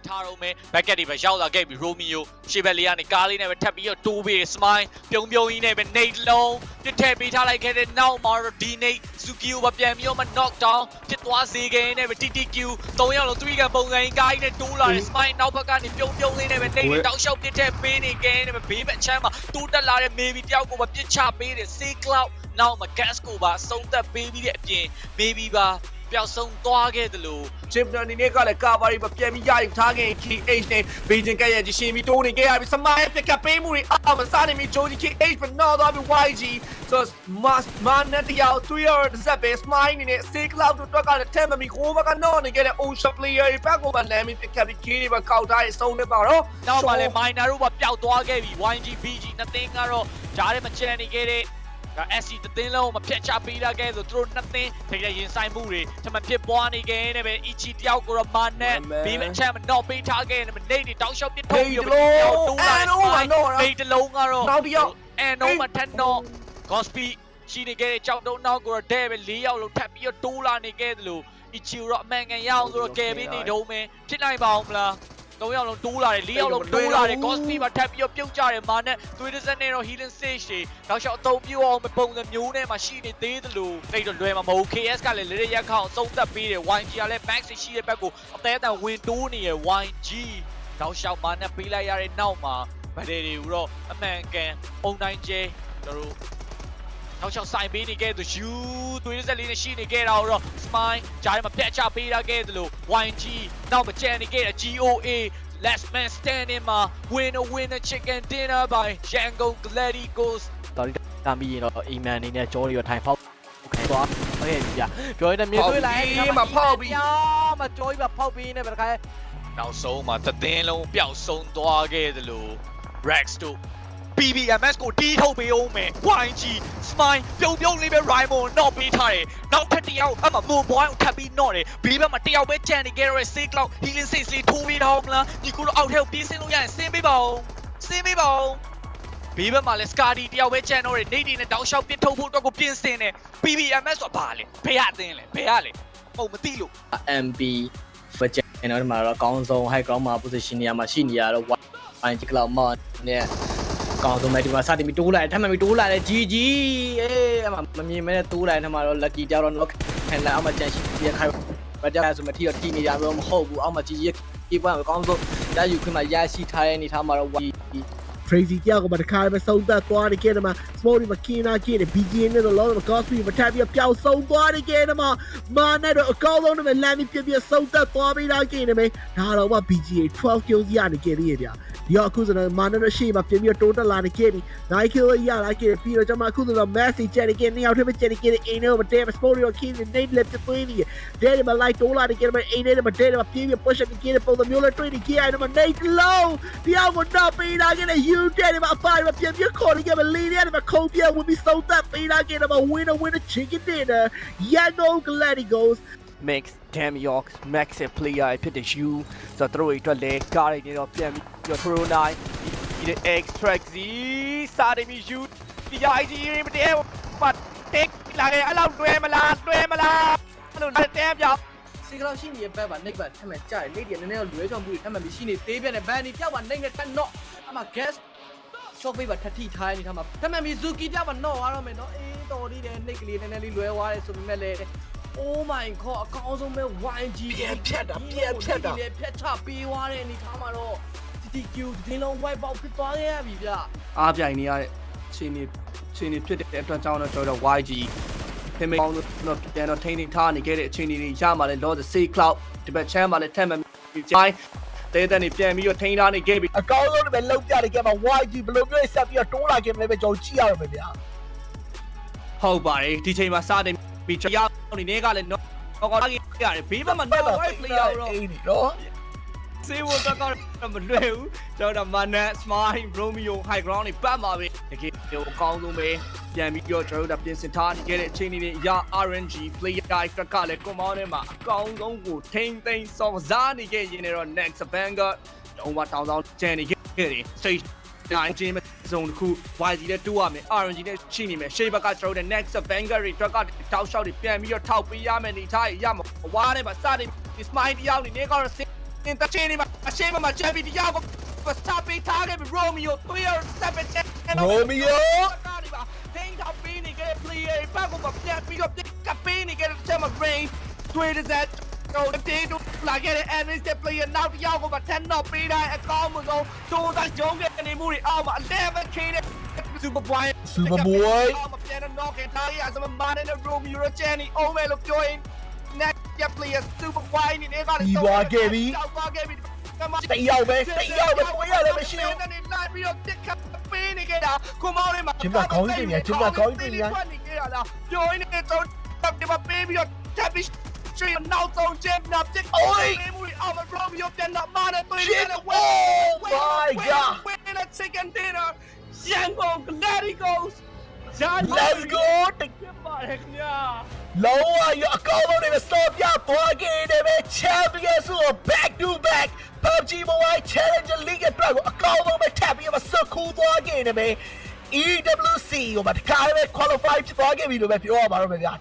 င်ထားတော့မယ်ဘက်ကက်တွေပဲရောက်လာခဲ့ပြီရိုမီယိုရှေ့ဘက်လေးကနေကားလေးနဲ့ပဲထပ်ပြီးတော့တိုးပြီးစမိုင်းပြုံပြုံကြီးနဲ့ပဲနေလုံးတစ်ထည့်ပေးထားလိုက်ခဲ့တဲ့နောက်မှာတော့ဒီနေဇူကီယိုပဲပြန်ပြီးတော့မှ knock down ဖြစ်သွားစေခဲ့နဲ့ပဲ TTQ 3ယောက်လုံး3ကန်ပုံစံကားကြီးနဲ့တိုးလာတဲ့စမိုင်းနောက်ဘက်ကနေပြုံပြုံလေးနဲ့ပဲနေတောက်လျှောက်ပစ်ထည့်ပေးနေခဲ့နဲ့ပဲဘေးဘက်ချမ်းမှာတိုးတက်လာတဲ့ maybe တယောက်ကိုပဲပစ်ချပေးတဲ့ C cloud နောက်မှာ gas ကိုပါဆုံးသက်ပေးပြီးတဲ့အပြင် maybe ပါ ပျောက်ဆုံးသွားခဲ့တယ်လို့ချစ်ပန်ဒီနေ့ကလည်းကာဗာရီမပြန်ပြီးရယူထားခဲ့ KH နဲ့ဘေဂျင်ကရဲ့ရှင်ပြီးတိုးနေခဲ့ရပြီစမိုင်းပစ်ကပေးမှုတွေအာမစားနေပြီဂျိုဂျီ KH ဘနော်သွားပြီး YG ဆိုမတ်မန်နဲ့တယောက်3 year ဇက်ပဲစမိုင်းနေနဲ့ C cloud တို့တော့ကလည်းထဲမမီကိုဘကနော်နေခဲ့တဲ့ Ocean player ဘက်ကကိုပဲလမ်းပြီးပစ်ကပြီး K တွေပဲကောက်ထားရေးဆုံးနေပါတော့နောက်မှလည်း minor တို့ပါပျောက်သွားခဲ့ပြီ YG BG နှစ်သင်းကတော့ဂျားထဲမှာချန်နေခဲ့တဲ့ ဒါ SC တသင်းလုံးမဖြတ်ချပေးလာခဲ့ဆိုသူတို့နှစ်သင်းထိတဲ့ရင်ဆိုင်မှုတွေထမဖြစ်ပွားနေခဲ့နေပဲ Ichi တယောက်ကိုတော့မာနဲ့ဘေးမချမ်းမတော့ပေးထားခဲ့နေမနေနေတောင်းလျှောက်ပြစ်ထုတ်ပြီးတော့တိုးလာဘေးတလုံးကတော့နောက်တစ်ယောက်အန်နိုမထက်တော့ Gospi ရှိနေခဲ့တဲ့ကြောက်တုံးနောက်ကိုတော့ဒဲပဲ၄ယောက်လုံးထပ်ပြီးတော့တိုးလာနေခဲ့တယ်လို့ Ichi တော့အမှန်ကန်ရအောင်ဆိုတော့ကယ်ပေးနေတော့မယ်ဖြစ်နိုင်ပါအောင်မလား ၃ယောက်လုံးတိုးလာတယ်၄ယောက်လုံးတိုးလာတယ် Gospi မှာထပ်ပြီးတော့ပြုတ်ကြတယ်မာနဲ့သွေးတစ်စက်နဲ့တော့ healing stage တွေနောက်လျှောက်အသုံးပြုအောင်ပုံစံမျိုးနဲ့မှရှိနေသေးတယ်လို့တိတ်တော့လွယ်မှာမဟုတ် KS ကလည်းလေးရရက်ခေါအောင်သုံးသက်ပေးတယ် YG ကလည်း max ရှိတဲ့ဘက်ကိုအသေးအတန်ဝင်တိုးနေရ YG နောက်လျှောက်မာနဲ့ပေးလိုက်ရတဲ့နောက်မှာဗဒယ်တွေကိုတော့အမှန်ကန်ပုံတိုင်းကျဲတို့တို့ နောက်ချောက်ဆိုင်ပေးနေခဲ့သူယူသွေးစက်လေးနဲ့ရှိနေခဲ့တာတော့ Smile ဂျားထဲမှာပြတ်ချပေးထားခဲ့တယ်လို့ YG နောက်မကြံနေခဲ့တဲ့ GOA Last Man Standing မှာ Winner Winner Chicken Dinner by Yangon Glady Ghost တော်ရီတမ်းပြီးရင်တော့အိမ်မန်အနေနဲ့ကြောရီရောထိုင်ဖောက်ခိုင်းသွားဟုတ်ရဲ့ဗျာပြောရင်မြေသွေးလိုက်မကြောရီမဖောက်ပြီးနေပဲတခါနောက်ဆုံးမှာသသင်းလုံးပျောက်ဆုံးသွားခဲ့တယ်လို့ Rex တို့ PBMS ကိုတီးထုတ်ပေးအောင်မယ် YG Smile ပြုံပြုံလေးပဲ Raimon တော့ပေးထားတယ်နောက်ထပ်တစ်ယောက်အမှမိုဘွိုင်းကိုထပ်ပြီးတော့တယ်ဘေးဘက်မှာတစ်ယောက်ပဲကြံနေခဲ့ရတဲ့ Safe Cloud Healing Six လေးထိုးပေးတော့မလားဒီကူတော့အောက်ထဲကိုပြေးဆင်းလို့ရရင်ဆင်းပေးပါဦးဆင်းပေးပါဦးဘေးဘက်မှာလည်း Scardy တယောက်ပဲကြံတော့တယ်နေတီနဲ့တောင်းလျှောက်ပစ်ထုတ်ဖို့အတွက်ကိုပြင်ဆင်တယ် PBMS ဆိုတာဘာလဲဖေရအသင်းလဲဖေရလဲဟုတ်မသိလို့ MB ဘတ်ဂျက်ကျွန်တော်ဒီမှာတော့အကောင်းဆုံး high ground မှာ position နေရာမှာရှိနေရတော့ YG cloud mod နဲ့ အကောင်းဆုံးပဲဒီမှာစတင်ပြီးတိုးလိုက်ထပ်မှပြီးတိုးလိုက်တယ် GG အေးအမမမြင်မဲနဲ့တိုးလိုက်ထပ်မှတော့ lucky ကြောက်တော့ knock ခံလာအောင်မကြံရှိပြခိုင်ဘာကြောင့်ဆိုမထီတော့ထိနေရတော့မဟုတ်ဘူးအောက်မှာ GG ရဲ့ဒီပွင့်အကောင်းဆုံးရယူခွင့်မှာရရှိထားတဲ့အနေထားမှာတော့ YG crazy တယောက်ကမှတခါတည်းဆုံးသက်သွားတယ်ကဲတယ်မှာ small ဒီမှာကင်းနာကင်းတယ် BGN နဲ့တော့လောတော့ gospel မထပ်ပြီးပျောက်ဆုံးသွားတယ်ကဲတယ်မှာမာနဲ့တော့အကောင်းဆုံးနဲ့လမ်းပြီးပြပြဆုံးသက်သွားပြီးတော့ကင်းတယ်မယ်ဒါတော့မှ BGA 12 kills ရနေကြသေးရဲ့ဗျာ ဒီတော့အခုဆိုတော့မာနဲ့တော့ရှေ့မှာပြင်ပြီးတိုးတက်လာနေကြပြီ9 kill ရလာကြပြီးတော့ကျွန်မအခုဆိုတော့ Messi ချက်နေကြနေအောင်ထပ်ပြီးချက်နေကြအိမ်ထဲမှာတဲ small ရော king နေနေလက်ပြသွင်းနေတယ်တဲ့မှာ light တိုးလာနေကြမယ်အိမ်ထဲမှာတဲမှာပြေးပြီး push နေကြတဲ့ပုံစံမျိုးလေးတွေ့နေကြရတယ်မှာ Nate low ဒီအောင်ကတော့ပေးလာခဲ့တဲ့ you တဲ့မှာအပိုင်းမှာပြန်ပြခေါ်နေကြမယ်လေးတဲ့မှာခုံပြဝင်ပြီးဆုံးသက်ပေးလာခဲ့တယ်မှာ winner winner chicken dinner Yango Glady goes mix damn york max player ဖြစ်တဲ့ you ဆိုတော့သူတို့အတွက်လဲကားတွေနေတော့ပြန်ပြီးတော့ pro 9ဒီ extract z စာတယ်မီ you ဒီ IG မတဲပတ်တက်လာခဲ့အဲ့လောက်တွဲမလားတွဲမလားအဲ့လိုတဲပြောင်းစီကလောက်ရှိနေတဲ့ဘက်ပါနှိပ်ပါထက်မှန်ကြတယ်လိတ်တွေနည်းနည်းတော့လွဲချောင်းမှုတွေထက်မှန်ပြီးရှိနေသေးပြန်တယ်ဘန်ဒီပြောက်ပါနှိပ်နဲ့တက်တော့အမှ gas shock ပေးပါထထီထားနေထားမှာထက်မှန်ပြီး Zuki ပြောက်ပါတော့သွားတော့မယ်နော်အေးတော်သေးတယ်နှိပ်ကလေးနည်းနည်းလေးလွဲသွားတယ်ဆိုပေမဲ့လည်း Oh my god အကောင်းဆုံးပဲ YG ပြန်ဖြတ်တာပြန်ဖြတ်တာဒီဖြတ်ချပေးသွားတဲ့အနေထားမှာတော့ TTQ ဒီလုံး wipe out ဖြစ်သွားခဲ့ရပြီဗျအားပြိုင်နေရတဲ့ချင်းနေချင်းနေဖြစ်တဲ့အတွက်ကြောင့်တော့ကျွန်တော်တို့ YG ဖေမေကောင်းတော့ပြန်တော့ထိန်းနေထားနေခဲ့တဲ့အချိန်တွေရမှာလဲ Lord Say Cloud ဒီဘက်ချမ်းမှာလဲထက်မှပြီးကျိုင်းတဲတဲ့နေပြန်ပြီးတော့ထိန်းထားနေခဲ့ပြီအကောင်းဆုံးပဲလောက်ပြတယ်ကဲမှာ YG ဘယ်လိုမျိုးဆက်ပြီးတော့တိုးလာခဲ့မလဲပဲကျွန်တော်ကြည့်ရအောင်ပဲဗျာဟုတ်ပါတယ်ဒီချိန်မှာစတင်ပြီးကြော က်နေနေကလည်းတော့ကောင်းကြီးရတယ်ဘေးဘက်မှာ no right player တော့အေးဒီနော်စေဝတ်ကတော့မလွယ်ဘူးကျွန်တော်တို့မနက် smile romeo high ground တွေပတ်မှာပဲတကယ်ကိုအကောင်းဆုံးပဲပြန်ပြီးတော့ကျွန်တော်တို့ပြင်ဆင်ထားနေခဲ့တဲ့အချိန်တွေရ RNG player ကလည်း command ထဲမှာအကောင်းဆုံးကိုထိမ့်သိမ်းစော်စားနေခဲ့ရင်တော့ next banger တော့မတောင်းတောင်းကျန်နေခဲ့တယ် stage နိုင်ချင်းမဲ့ဇုံတစ်ခု YG နဲ့တူရမယ် RNG နဲ့ရှိနေမယ်ရှေ့ဘက်ကကျွန်တော်တို့ next banger တွေတွက်ကတောက်လျှောက်တွေပြန်ပြီးတော့ထောက်ပေးရမယ်နေထားရရမှာဝါးထဲမှာစတင် smile တယောက်နေနေကတော့င်တချင်းနေမှာအရှိမမှာချန်ပီတရားကိုစတာပေးထားခဲ့ပြီးရိုမီယို3 7ချက်ရိုမီယိုထိန်းထောင်ပေးနေခဲ့တဲ့ player ဘက်ကမှပြန်ပြီးတော့ကပ်ပေးနေခဲ့တဲ့ချက်မှာ brain တွေ့တဲ့ဆက်တော့တေးတို့ လာခဲ့တဲ့ average player နောက်တစ်ယောက်ကမှ10 knock ပေးတဲ့အကောင်းဆုံးတိုးတာဂျုံးခဲ့နေမှုတွေအောက်မှာ11 k တဲ့ super boy စူပါဘွိုင်းအောက်မှာပြန်တော့ knock ထားရစမမာနဲ့ Romeo Jenny အိုးမယ်လို့ပြောရင် next player super boy နေနေကလည်းကြောက်သွားခဲ့ပြီတယောက်ပဲတယောက်ပဲကိုရလည်းမရှိဘူးနေလိုက်ပြီးတော့တစ်ခါပေးနေခဲ့တာကိုမောင်းလေးမှာဂျင်ဘာခေါင်းကြီးနေဂျင်ဘာခေါင်းကြီးနေနေခဲ့တာလားပြောရင်းနဲ့တော့ဒီမှာပေးပြီးတော့ tap ချီနောက်ဆုံးချက်နောက်တစ်ပေးမှုအောက်မှာ Romeo ပြန်တော့မာနဲ့တွေ့ရတယ် Oh my god win a chicken dinner ရန်ကုန် Gladiators Let's go တကယ်ပါတယ်ခင်ဗျာ လုံးဝရအကောင်းဆုံးတွေစောပြသွားခဲ့တယ်ပဲ Champions ဆို back to back PUBG Mobile Challenger League အတွက်ကိုအကောင်းဆုံးပဲထပ်ပြီးတော့စကူသွားခဲ့တယ်ပဲ EWC ကိုမတခါပဲ qualify ဖြစ်သွားခဲ့ပြီလို့ပဲပြောရပါတော့မယ်ဗျာ